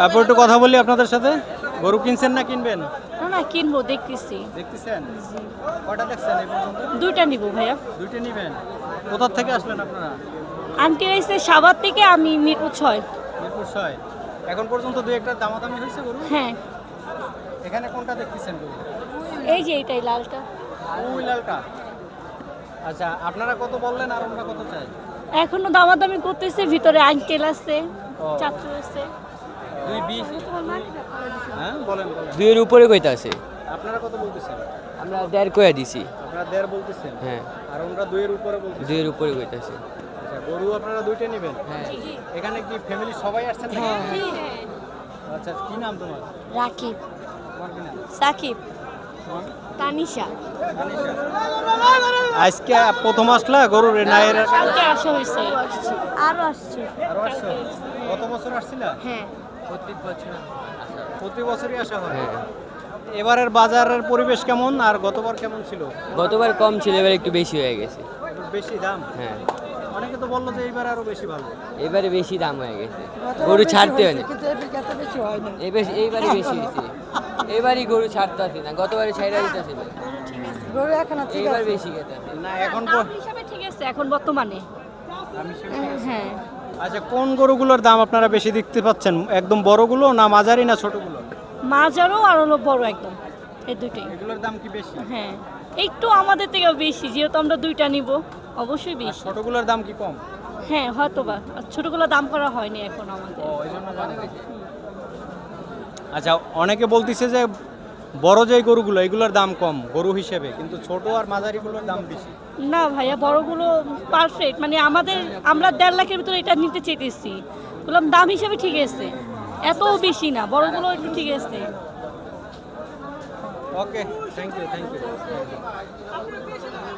তারপর একটু কথা বলি আপনাদের সাথে? গরু কিনছেন না কিনবেন? না না কিনবো দেখতেছি। দেখতেছেন? কটা দেখছেন এই পর্যন্ত? দুইটা নিব ভাইয়া। দুইটা নিবেন? কোথা থেকে আসলেন আপনারা? আন্টি থেকে আমি মিরপুর ছয়। মিরপুর ছয়। এখন পর্যন্ত দুই একটা দামাদামি হয়েছে গরু হ্যাঁ। এখানে কোনটা দেখতেছেন গরু? এই যে এটাই লালটা। ওই লালটা। আচ্ছা আপনারা কত বললেন আর আমরা কত চাই? এখনও দামাদামি করতেছে ভিতরে আঙ্কেল আছে। চাচু আছে। দুইয়ের উপরে কইতা আছে। আপনারা কত বলতেছেন? আমরা দেড় কয়া দিছি। আপনারা দেড় বলতেছেন? হ্যাঁ। আর ওনারা দুইয়ের উপরে বলতেছেন দুইয়ের উপরে কইতা আছে। আচ্ছা গরু আপনারা দুইটা নেবেন? হ্যাঁ। এখানে কি ফ্যামিলি সবাই আসছেন নাকি? আচ্ছা কি নাম তোমার? রাকিব। তোমার কি নাম? সাকিব। তানিশা। আজকে প্রথম আসলা গরুর নায়ের? কালকে আসা হয়েছে। আরও আসছে? আরও আসছো? কত বছর আসছিলা? হ্যাঁ। প্রত্যেক বছর প্রতি বছরই আসা হয়? হ্যাঁ। এবারের বাজারের পরিবেশ কেমন আর গতবার কেমন ছিল? গতবার কম ছিল এবার একটু বেশি হয়ে গেছে। একটু বেশি দাম? হ্যাঁ। অনেকে তো বলল যে এইবার আরও বেশি ভালো। এবারে বেশি দাম হয়ে গেছে। গরু ছাড়তে হয় না? এবার এইবারে বেশি হয়েছে। এবারই গরু ছাড়তে আসে না। গতবারে ছাইরা দিতেছিল এইবার বেশি গেছে না। এখন ঠিক আছে এখন বর্তমানে। হ্যাঁ। আচ্ছা কোন গরুগুলোর দাম আপনারা বেশি দেখতে পাচ্ছেন? একদম বড়গুলো না মাঝারি না ছোটগুলো? মাঝারও আর হলো বড় একদম এই দুটোই। এগুলোর দাম কি বেশি? হ্যাঁ একটু আমাদের থেকেও বেশি যেহেতু আমরা দুইটা নিব অবশ্যই বেশি। ছোটগুলোর দাম কি কম? হ্যাঁ হয়তো বা ছোটগুলো দাম করা হয়নি এখন আমাদের। আচ্ছা অনেকে বলতিছে যে বড় যে গরুগুলো এগুলোর দাম কম গরু হিসেবে। কিন্তু ছোট আর মাঝারিগুলোর দাম বেশি। না ভাইয়া বড়গুলো পারফেক্ট মানে আমাদের আমরা দেড় লাখের ভিতরে এটা নিতে চেয়েছি বললাম দাম হিসেবে ঠিক আছে। এত বেশি না বড়গুলো একটু ঠিক আছে। Okay thank you thank you